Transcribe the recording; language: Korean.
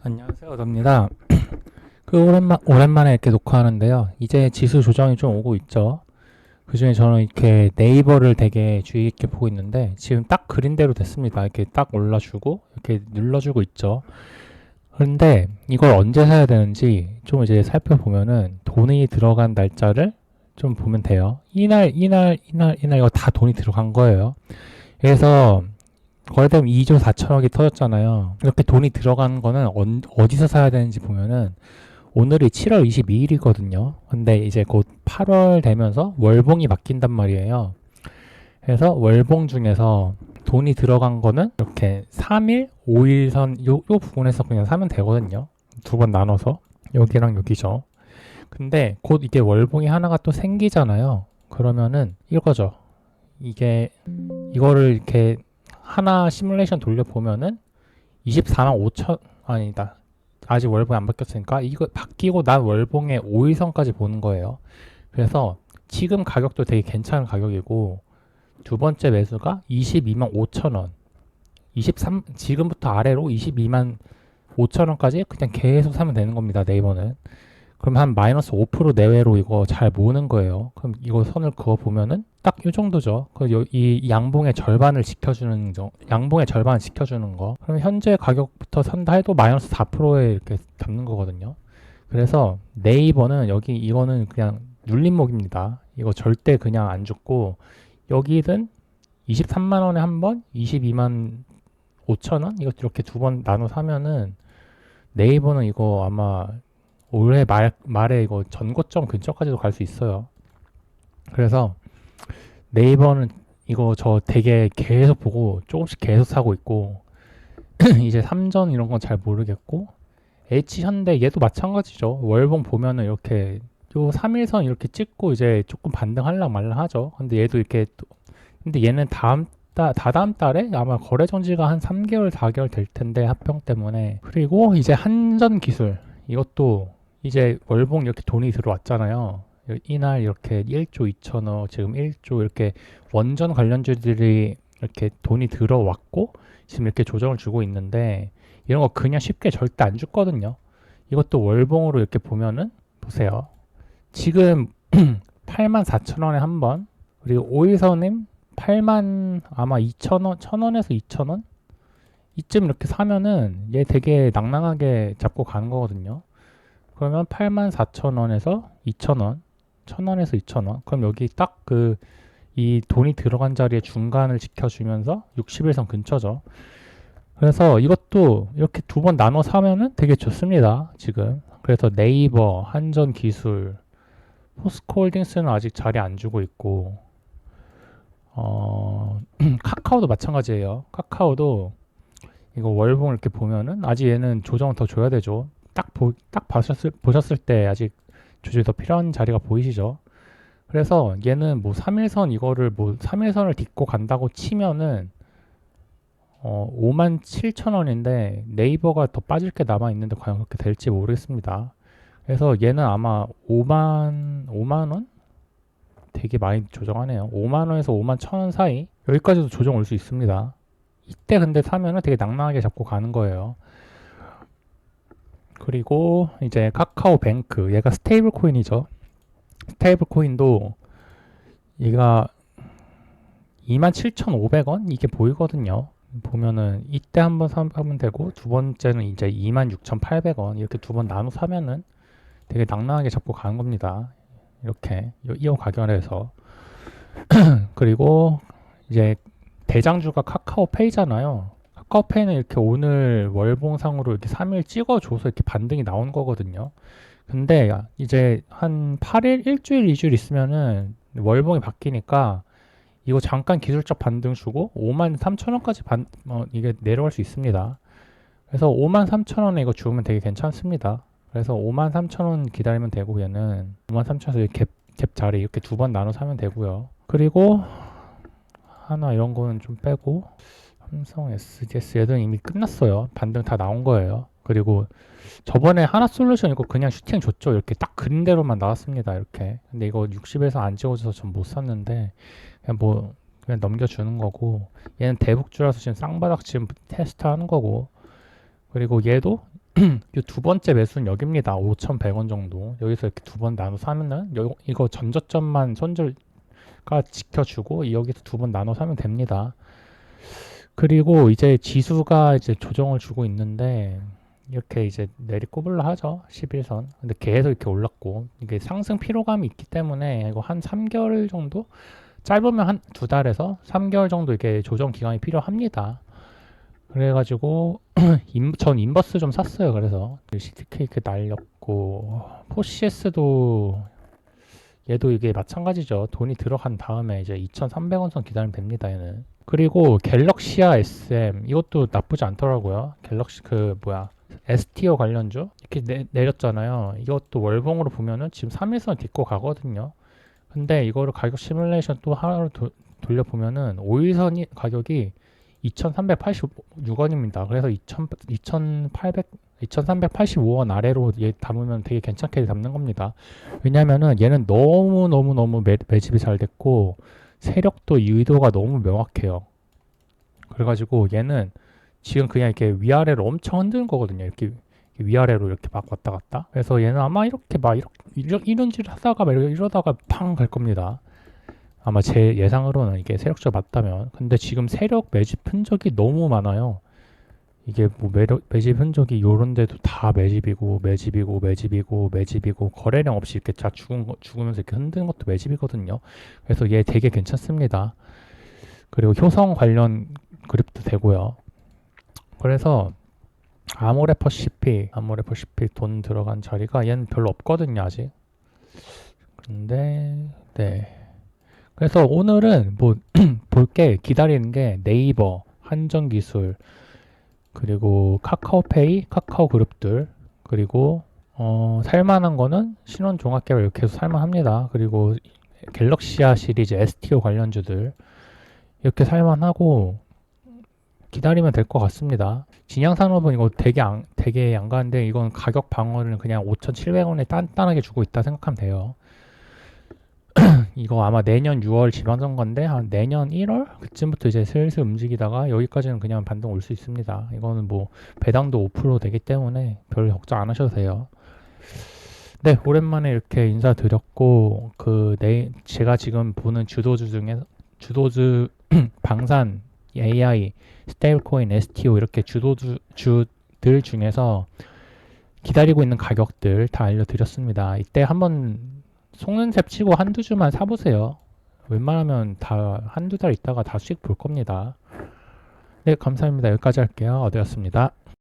안녕하세요, 더입니다. 그 오랜만 오랜만에 이렇게 녹화하는데요. 이제 지수 조정이 좀 오고 있죠. 그중에 저는 이렇게 네이버를 되게 주의 깊게 보고 있는데 지금 딱 그린 대로 됐습니다. 이렇게 딱 올라주고 이렇게 눌러주고 있죠. 그런데 이걸 언제 사야 되는지 좀 이제 살펴보면은 돈이 들어간 날짜를 좀 보면 돼요. 이날, 이날, 이날, 이날 이거 다 돈이 들어간 거예요. 그래서 거래되면 2조 4천억이 터졌잖아요. 이렇게 돈이 들어간 거는 언- 어디서 사야 되는지 보면은 오늘이 7월 22일이거든요. 근데 이제 곧 8월 되면서 월봉이 바뀐단 말이에요. 그래서 월봉 중에서 돈이 들어간 거는 이렇게 3일, 5일선 요, 요 부분에서 그냥 사면 되거든요. 두 번 나눠서 여기랑 여기죠. 근데 곧 이게 월봉이 하나가 또 생기잖아요. 그러면은 이거죠. 이게 이거를 이렇게 하나 시뮬레이션 돌려보면은 24만 5천 아니다 아직 월봉이 안 바뀌었으니까 이거 바뀌고 난 월봉의 5일선까지 보는 거예요. 그래서 지금 가격도 되게 괜찮은 가격이고 두 번째 매수가 22만 5천 원. 23, 지금부터 아래로 22만 5천 원까지 그냥 계속 사면 되는 겁니다 네이버는 그럼 한 마이너스 5% 내외로 이거 잘 모으는 거예요. 그럼 이거 선을 그어 보면은 딱 이 정도죠. 그 요- 이 양봉의 절반을 지켜주는 정 양봉의 절반을 지켜주는 거. 그럼 현재 가격부터 산다 해도 마이너스 4%에 이렇게 잡는 거거든요. 그래서 네이버는 여기 이거는 그냥 눌림목입니다. 이거 절대 그냥 안 죽고 여기든 23만 원에 한 번, 22만 5천 원 이거 이렇게 두 번 나눠 사면은 네이버는 이거 아마 올해 말, 말에 이거 전고점 근처까지도 갈 수 있어요. 그래서 네이버는 이거 저 되게 계속 보고 조금씩 계속 사고 있고 이제 삼전 이런 건 잘 모르겠고 H현대 얘도 마찬가지죠. 월봉 보면은 이렇게 요 3일선 이렇게 찍고 이제 조금 반등할랑 말랑 하죠. 근데 얘도 이렇게 또 근데 얘는 다음 다, 다다음 달에 아마 거래 정지가 한 3개월, 4개월 될 텐데 합병 때문에 그리고 이제 한전 기술 이것도 이제 월봉 이렇게 돈이 들어왔잖아요. 이날 이렇게 1조 2천억, 지금 1조 이렇게 원전 관련주들이 이렇게 돈이 들어왔고 지금 이렇게 조정을 주고 있는데 이런 거 그냥 쉽게 절대 안 죽거든요. 이것도 월봉으로 이렇게 보면은 보세요. 지금 8만 4천 원에 한 번, 그리고 오일선님 8만 아마 2천 원, 1천 원에서 2천 원 이쯤 이렇게 사면은 얘 되게 낭낭하게 잡고 가는 거거든요. 그러면 8만 4천 원에서 2천 원, 1천 원에서 2천 원. 그럼 여기 딱 그 이 돈이 들어간 자리의 중간을 지켜주면서 60일선 근처죠. 그래서 이것도 이렇게 두 번 나눠 사면은 되게 좋습니다. 지금. 그래서 네이버, 한전 기술, 포스코홀딩스는 아직 자리 안 주고 있고, 어, 카카오도 마찬가지예요. 카카오도 이거 월봉 이렇게 보면은 아직 얘는 조정을 더 줘야 되죠. 딱, 보, 딱 보셨을, 보셨을 때 아직 조절이 더 필요한 자리가 보이시죠? 그래서 얘는 뭐 3일선 이거를 뭐 3일선을 딛고 간다고 치면은 어 5만 7천 원인데 네이버가 더 빠질 게 남아 있는데 과연 그렇게 될지 모르겠습니다. 그래서 얘는 아마 5만 5만 원 되게 많이 조정하네요. 5만 원에서 5만 1천 원 사이 여기까지도 조정 올 수 있습니다. 이때 근데 사면은 되게 낭낭하게 잡고 가는 거예요. 그리고 이제 카카오 뱅크 얘가 스테이블 코인이죠. 스테이블 코인도 얘가 27,500원 이게 보이거든요. 보면은 이때 한번 사면 되고 두 번째는 이제 26,800원 이렇게 두 번 나눠 사면은 되게 낭낭하게 잡고 가는 겁니다. 이렇게 이 가격에서 그리고 이제 대장주가 카카오페이잖아요. 카카오페이는 이렇게 오늘 월봉상으로 이렇게 3일 찍어줘서 이렇게 반등이 나온 거거든요. 근데 이제 한 8일, 일주일, 2주일 있으면은 월봉이 바뀌니까 이거 잠깐 기술적 반등 주고 5만 3천 원까지 반, 어, 이게 내려갈 수 있습니다. 그래서 5만 3천 원에 이거 주면 되게 괜찮습니다. 그래서 5만 3천 원 기다리면 되고 얘는 5만 3천 원에서 갭, 갭 자리 이렇게 두 번 나눠 사면 되고요. 그리고 하나 이런 거는 좀 빼고 삼성 얘들은 이미 끝났어요. 반등 다 나온 거예요. 그리고 저번에 하나 솔루션 이거 그냥 슈팅 줬죠. 이렇게 딱 그림대로만 나왔습니다. 이렇게. 근데 이거 60에서 안 찍어줘서 전 못 샀는데 그냥 뭐 그냥 넘겨주는 거고 얘는 대북주라서 지금 쌍바닥 지금 테스트 하는 거고 그리고 얘도 이두 번째 매수는 여기입니다. 5,100원 정도. 여기서 이렇게 두 번 나눠 사면은 여, 이거 전저점만 손절가 지켜주고 여기서 두 번 나눠 사면 됩니다. 그리고 이제 지수가 이제 조정을 주고 있는데 이렇게 이제 내리꼽을라 하죠. 11선. 근데 계속 이렇게 올랐고 이게 상승 피로감이 있기 때문에 이거 한 3개월 정도 짧으면 한 두 달에서 3개월 정도 이렇게 조정 기간이 필요합니다. 그래가지고 인- 전 인버스 좀 샀어요. 그래서 CTK 이렇게 날렸고 포시에스도 얘도 이게 마찬가지죠. 돈이 들어간 다음에 이제 2,300원 선 기다리면 됩니다. 얘는. 그리고 갤럭시아 SM 이것도 나쁘지 않더라고요. 갤럭시 그 뭐야 STO 관련주 이렇게 내, 내렸잖아요. 이것도 월봉으로 보면은 지금 3일선 딛고 가거든요. 근데 이거를 가격 시뮬레이션 또 하나로 도- 돌려보면은 5일선이 가격이 2,386원입니다. 그래서 2,000, 2,800, 2,385원 아래로 얘 담으면 되게 괜찮게 담는 겁니다. 왜냐면은 얘는 너무 너무 너무 매, 매집이 잘 됐고 세력도 이 의도가 너무 명확해요. 그래가지고 얘는 지금 그냥 이렇게 위아래로 엄청 흔드는 거거든요. 이렇게 위아래로 이렇게 막 왔다 갔다. 그래서 얘는 아마 이렇게 막 이렇게 이런, 짓을 하다가 막 이러- 이러다가 팡 갈 겁니다. 아마 제 예상으로는 이게 세력적 맞다면. 근데 지금 세력 매집 흔적이 너무 많아요. 이게 뭐 매력, 매집 흔적이 요런 데도 다 매집이고 매집이고 매집이고 매집이고 거래량 없이 이렇게 쫙 죽은 거, 죽으면서 이렇게 흔드는 것도 매집이거든요. 그래서 얘 되게 괜찮습니다. 그리고 효성 관련 그립도 되고요. 그래서 아모레퍼시피 아모레퍼시피 돈 들어간 자리가 얘는 별로 없거든요 아직. 근데 네. 그래서 오늘은 뭐 볼 게 기다리는 게 네이버, 한정기술, 그리고 카카오페이, 카카오 그룹들, 그리고 어, 살만한 거는 신원 종합개발 이렇게 해서 살만합니다. 그리고 갤럭시아 시리즈 STO 관련주들 이렇게 살만하고 기다리면 될 것 같습니다. 진양산업은 이거 되게 안, 되게 양가한데 이건 가격 방어를 그냥 5,700원에 단단하게 주고 있다 생각하면 돼요. 이거 아마 내년 6월 지방선거인데 한 내년 1월 그쯤부터 이제 슬슬 움직이다가 여기까지는 그냥 반등 올 수 있습니다. 이거는 뭐 배당도 5% 되기 때문에 별 걱정 안 하셔도 돼요. 네, 오랜만에 이렇게 인사드렸고 그 내 제가 지금 보는 주도주 중에 주도주 방산 AI 스테이블코인 STO 이렇게 주도주 주들 중에서 기다리고 있는 가격들 다 알려드렸습니다. 이때 한번 속는셉 치고 한두 주만 사보세요. 웬만하면 다 한두 달 있다가 다 수익 볼 겁니다. 네, 감사합니다. 여기까지 할게요. 어디였습니다.